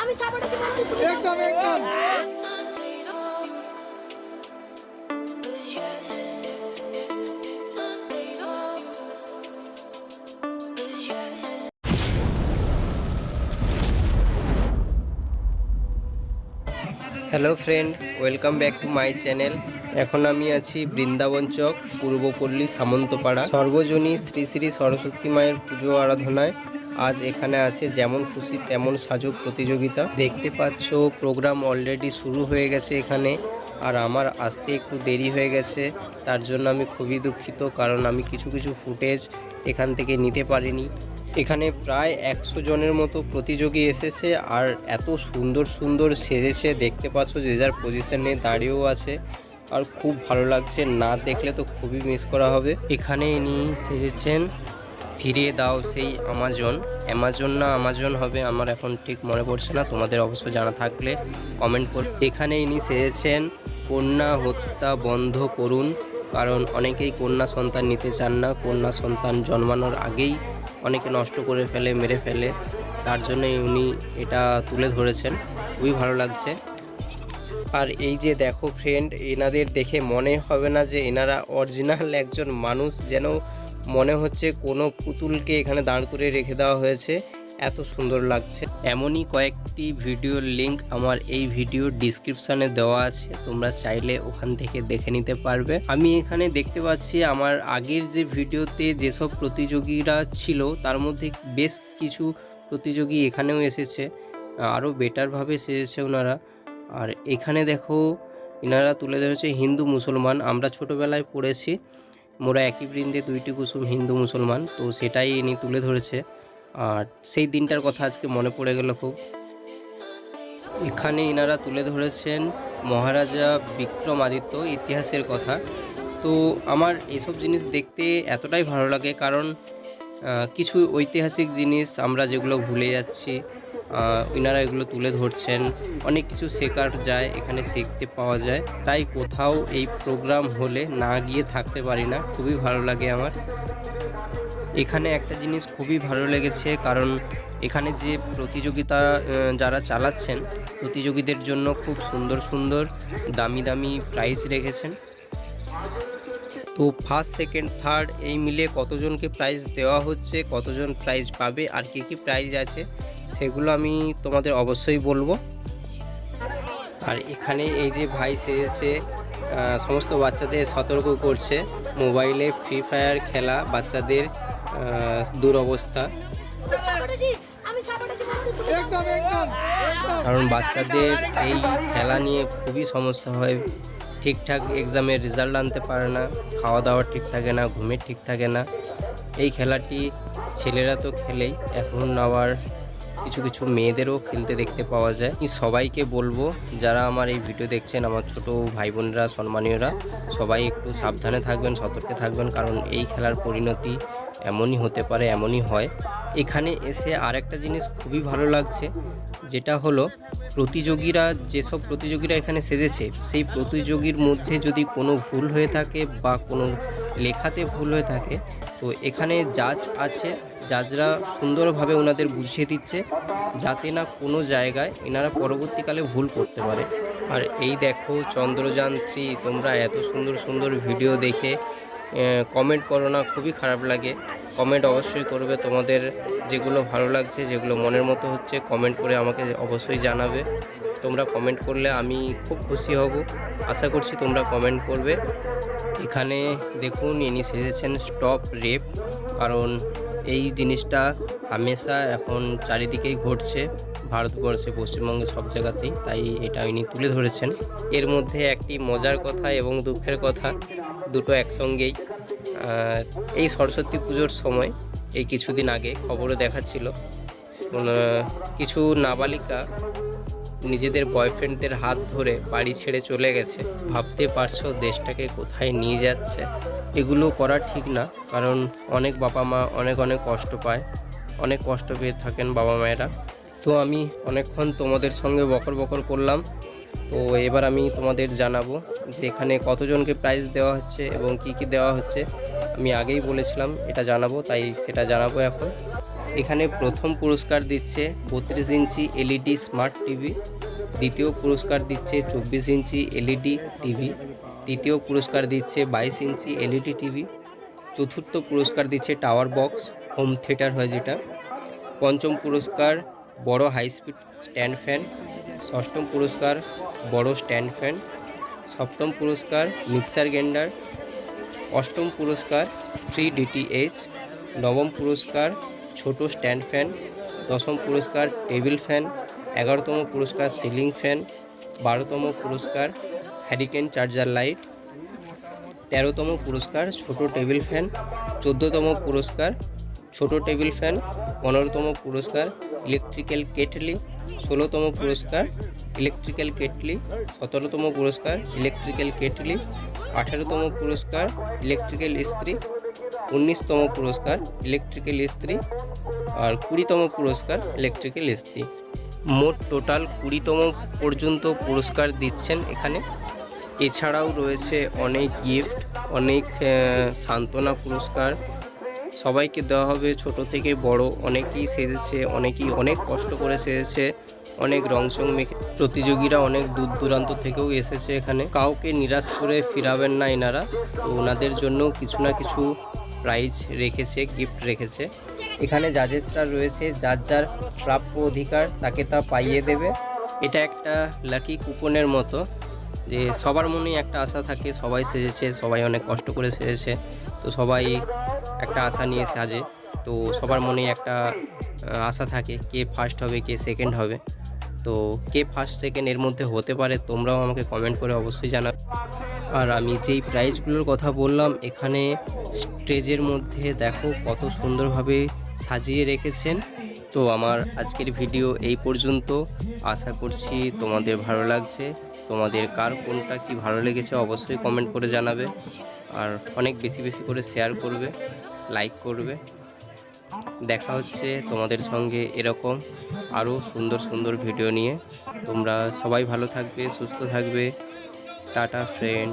আমি সাপোর্টে বলছি তুমি একদম একদম। Hello friend welcome back to my channel এখন আমি আছি বৃন্দাবন চক পূর্বপল্লী সামন্তপাড়া। সর্বজনী শ্রী শ্রী সরস্বতী মায়ের পুজো আরাধনায়। আজ এখানে আছে যেমন খুশি, তেমন সাজো প্রতিযোগিতা। দেখতে পাচ্ছ প্রোগ্রাম অলরেডি শুরু হয়ে গেছে এখানে। আর আমার আসতে একটু দেরি হয়ে গেছে, তার জন্য আমি খুবই দুঃখিত, কারণ আমি কিছু কিছু ফুটেজ এখান থেকে নিতে পারিনি। এখানে প্রায় একশো জনের মতো প্রতিযোগী এসেছে, আর এত সুন্দর সুন্দর সেজেছে। দেখতে পাচ্ছ যে যার পজিশনে দাঁড়িয়েও আছে। আর খুব ভালো লাগছে, না দেখলে তো খুবই মিস করা হবে। এখানে ইনি সেজেছেন ফিরিয়ে দাও সেই আমাজন অ্যামাজন না আমাজন হবে, আমার এখন ঠিক মনে পড়ছে না। তোমাদের অবশ্য জানা থাকলে কমেন্ট কর এখানে ইনি সেজেছেন, কন্যা হত্যা বন্ধ করুন। কারণ অনেকেই কন্যা সন্তান নিতে চান না। কন্যা সন্তান জন্মানোর আগেই অনেকে নষ্ট করে ফেলে, মেরে ফেলে। তার জন্য উনি এটা তুলে ধরেছেন। খুবই ভালো লাগছে। আর এই যে দেখো ফ্রেন্ড এনাদের দেখে মনে হবে না যে এনারা অরিজিনাল একজন মানুষ যেন মনে হচ্ছে কোনো পুতুলকে এখানে দাঁড় করে রেখে দেওয়া হয়েছে। এত সুন্দর লাগছে। এমনই কয়েকটি ভিডিওর লিংক আমার এই ভিডিও ডিসক্রিপশানে দেওয়া আছে। তোমরা চাইলে ওখান থেকে দেখে নিতে পারবে। আমি এখানে দেখতে পাচ্ছি আমার আগের যে ভিডিওতে যেসব প্রতিযোগীরা ছিল, তার মধ্যে বেশ কিছু প্রতিযোগী এখানেও এসেছে। আরও বেটারভাবে সেজেছে ওনারা। আর এখানে দেখো, এনারা তুলে ধরেছে হিন্দু মুসলমান। আমরা ছোটোবেলায় পড়েছি। মোরা একই বৃন্দে দুইটি কুসুম হিন্দু মুসলমান, তো সেটাই ইনি তুলে ধরেছে। আর সেই দিনটার কথা আজকে মনে পড়ে গেল খুব। এখানে ইনারা তুলে ধরেছেন মহারাজা বিক্রমাদিত্য ইতিহাসের কথা। তো আমার এসব জিনিস দেখতে এতটাই ভালো লাগে, কারণ কিছু ঐতিহাসিক জিনিস আমরা যেগুলো ভুলে যাচ্ছি ইনারা এগুলো তুলে ধরছেন। অনেক কিছু শেখার যায়, এখানে শিখতে পাওয়া যায়। তাই কোথাও এই প্রোগ্রাম হলে না গিয়ে থাকতে পারি না। খুবই ভালো লাগে আমার। এখানে একটা জিনিস খুবই ভালো লেগেছে, কারণ এখানে যে প্রতিযোগিতা যারা চালাচ্ছেন, প্রতিযোগীদের জন্য খুব সুন্দর সুন্দর, দামি দামি প্রাইজ রেখেছেন। তো ফার্স্ট সেকেন্ড থার্ড এই মিলে কতজনকে প্রাইজ দেওয়া হচ্ছে, কতজন প্রাইজ পাবে, আর কী কী প্রাইজ আছে সেগুলো আমি তোমাদের অবশ্যই বলব। আর এখানে এই যে ভাই সেজেছে আহ, সমস্ত বাচ্চাদের সতর্ক করছে। মোবাইলে ফ্রি ফায়ার খেলা বাচ্চাদের দুরবস্থা। কারণ বাচ্চাদের এই খেলা নিয়ে খুবই সমস্যা হয়। ঠিকঠাক এক্সামের রেজাল্ট আনতে পারে না খাওয়া দাওয়া ঠিক থাকে না ঘুমের ঠিক থাকে না। এই খেলাটি ছেলেরা তো খেলেই এখন আবার কিছু কিছু মেয়েদেরও খেলতে দেখতে পাওয়া যায়। সবাইকে বলব, যারা আমার এই ভিডিও দেখছেন, আমার ছোট ভাই বোনরা, সম্মানীয়রা, সবাই একটু সাবধানে থাকবেন, সতর্কে থাকবেন, কারণ এই খেলার পরিণতি এমনই হতে পারে, এমনই হয়। এখানে এসে আরেকটা জিনিস খুবই ভালো লাগছে, যেটা হলো, প্রতিযোগীরা, যেসব প্রতিযোগীরা এখানে সেজেছে, সেই প্রতিযোগীর মধ্যে যদি কোনো ভুল হয়ে থাকে বা কোনো লেখাতে ভুল হয়ে থাকে, তো এখানে জাজ আছে জাজরা সুন্দরভাবে ওনাদের বুঝিয়ে দিচ্ছে যাতে না কোনো জায়গায় এনারা পরবর্তীকালে ভুল করতে পারে। আর এই দেখো চন্দ্রযান থ্রি তোমরা এত সুন্দর সুন্দর ভিডিও দেখে কমেন্ট করো না, খুবই খারাপ লাগে। কমেন্ট অবশ্যই করবে, তোমাদের যেগুলো ভালো লাগছে, যেগুলো মনের মতো হচ্ছে কমেন্ট করে আমাকে অবশ্যই জানাবে। তোমরা কমেন্ট করলে আমি খুব খুশি হব। আশা করছি তোমরা কমেন্ট করবে। এখানে দেখুন, ইনি সেজেছেন স্টপ রেপ কারণ এই জিনিসটা হামেশা এখন চারিদিকেই ঘটছে। ভারতবর্ষে, পশ্চিমবঙ্গে সব জায়গাতেই, তাই এটা ইনি তুলে ধরেছেন। এর মধ্যে একটি মজার কথা এবং দুঃখের কথা, দুটো একসঙ্গেই। এই সরস্বতী পুজোর সময়, এই কিছুদিন আগে খবরে দেখাচ্ছিল। কিছু নাবালিকা নিজেদের বয়ফ্রেন্ডদের হাত ধরে বাড়ি ছেড়ে চলে গেছে। ভাবতে পারছ দেশটাকে কোথায় নিয়ে যাচ্ছে? এগুলো করা ঠিক না, কারণ অনেক বাবা মা অনেক অনেক কষ্ট পায়, অনেক কষ্ট পেয়ে থাকেন বাবা মায়েরা তো আমি অনেকক্ষণ তোমাদের সঙ্গে বকর বকর করলাম। তো এবার আমি তোমাদের জানাব যে এখানে কতজনকে প্রাইজ দেওয়া হচ্ছে এবং কি কি দেওয়া হচ্ছে। আমি আগেই বলেছিলাম, এটা জানাব, তাই সেটা জানাব এখন। এখানে প্রথম পুরস্কার দিচ্ছে বত্রিশ ইঞ্চি এলইডি স্মার্ট টিভি দ্বিতীয় পুরস্কার দিচ্ছে চব্বিশ ইঞ্চি এলইডি টিভি তৃতীয় পুরস্কার দিচ্ছে বাইশ ইঞ্চি এলইডি টিভি চতুর্থ পুরস্কার দিচ্ছে টাওয়ার বক্স হোম থিয়েটার হয় যেটা, পঞ্চম পুরস্কার বড় হাই স্পিড স্ট্যান্ড ফ্যান ষষ্ঠম পুরস্কার বড় স্ট্যান্ড ফ্যান, সপ্তম পুরস্কার মিক্সার গ্রাইন্ডার, অষ্টম পুরস্কার ফ্রি ডিটিএইচ, নবম পুরস্কার ছোট স্ট্যান্ড ফ্যান, দশম পুরস্কার টেবিল ফ্যান, এগারোতম পুরস্কার সিলিং ফ্যান, বারোতম পুরস্কার হ্যারিকেন চার্জার লাইট, তেরোতম পুরস্কার ছোট টেবিল ফ্যান, চোদ্দোতম পুরস্কার ছোট টেবিল ফ্যান, পনেরোতম পুরস্কার ইলেকট্রিক্যাল কেটলি ষোলোতম পুরস্কার, ইলেকট্রিক্যাল কেটলি, সতেরোতম পুরস্কার, ইলেকট্রিক্যাল কেটলি, আঠেরোতম পুরস্কার, ইলেকট্রিক্যাল ইস্ত্রি, উনিশতম পুরস্কার, ইলেকট্রিক্যাল ইস্ত্রি, আর কুড়িতম পুরস্কার, ইলেকট্রিক্যাল ইস্ত্রি। মোট টোটাল কুড়িতম পর্যন্ত পুরস্কার দিচ্ছেন এখানে। এছাড়াও রয়েছে অনেক গিফট, অনেক সান্ত্বনা পুরস্কার। সবাইকে দেওয়া হবে ছোট থেকে বড়। অনেকেই সেজেছে, অনেকেই অনেক কষ্ট করে সেজেছে। অনেক রংচং মেখে প্রতিযোগীরা অনেক দূর দূরান্ত থেকেও এসেছে এখানে। কাউকে নিরাশ করে ফিরাবেন না এনারা। তো ওনাদের জন্য কিছু না কিছু প্রাইজ রেখেছে, গিফট রেখেছে। এখানে জাজেসরা রয়েছে, যার যার প্রাপ্য অধিকার তাকে তা পাইয়ে দেবে। এটা একটা লাকি কুপনের মতো যে সবার মনেই একটা আশা থাকে, সবাই সেজেছে, সবাই অনেক কষ্ট করে সেজেছে। তো সবাই একটা আশা নিয়ে সাজে। তো সবার মনেই একটা আশা থাকে, কে ফার্স্ট হবে, কে সেকেন্ড হবে। তো কে ফার্স্ট সেকেন্ড এর মধ্যে হতে পারে তোমরাও আমাকে কমেন্ট করে অবশ্যই জানাবে। আর আমি যেই প্রাইজগুলোর কথা বললাম, এখানে স্টেজের মধ্যে দেখো কত সুন্দরভাবে সাজিয়ে রেখেছেন। তো আমার আজকের ভিডিও এই পর্যন্ত। আশা করছি তোমাদের ভালো লাগছে। তোমাদের কার কোনটা কি ভালো লেগেছে অবশ্যই কমেন্ট করে জানাবে। আর অনেক বেশি বেশি করে শেয়ার করবে লাইক করবে। দেখা হচ্ছে তোমাদের সঙ্গে এরকম আরও সুন্দর সুন্দর ভিডিও নিয়ে। তোমরা সবাই ভালো থাকবে, সুস্থ থাকবে। Tata friend